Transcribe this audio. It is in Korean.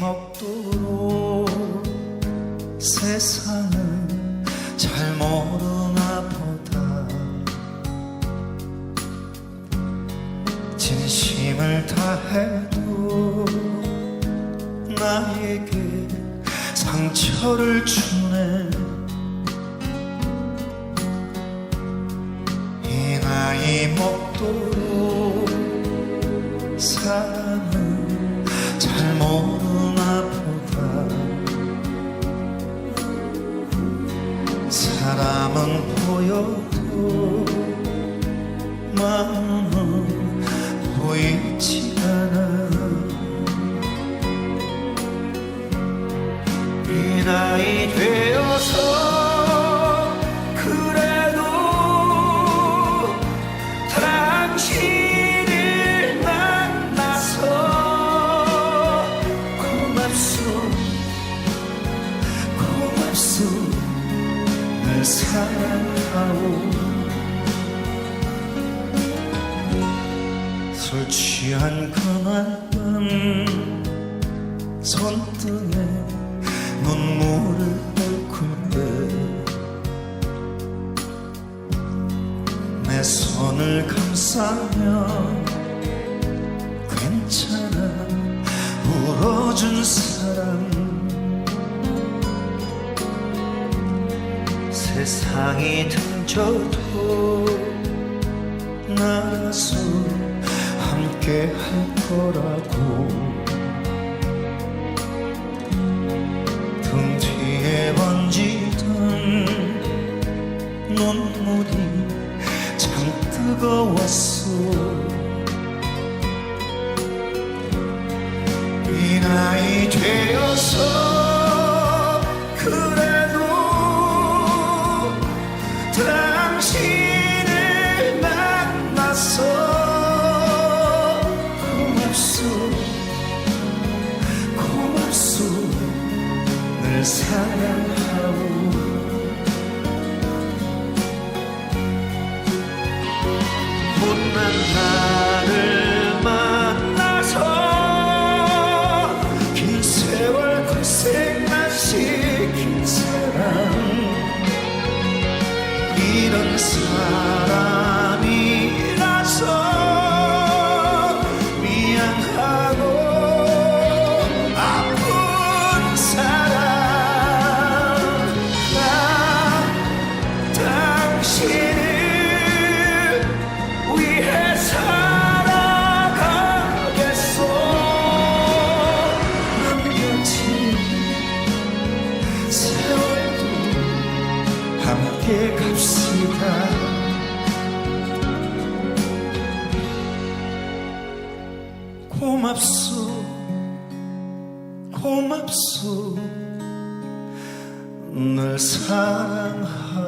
먹도록 세상은 잘 모르나 보다. 진심을 다해도 나에게 상처를 주네. 이 나이 먹도록 사람은 보여도 마음은 보이지 않아. 이 나이 되어 사랑하오. 술 취한 그날 밤 손등에 눈물을 닦을 때내 손을 감싸며 괜찮아. 울어준 사람 세상이 등져도 나라서 함께 할 거라고. 등 뒤에 번지던 눈물이 참 뜨거웠어 이 나이 되어서 나를 만나서 긴 세월 고생만 시킨 사람. 이런 사람 함께 갑시다. 고맙소. 고맙소. 널 사랑하오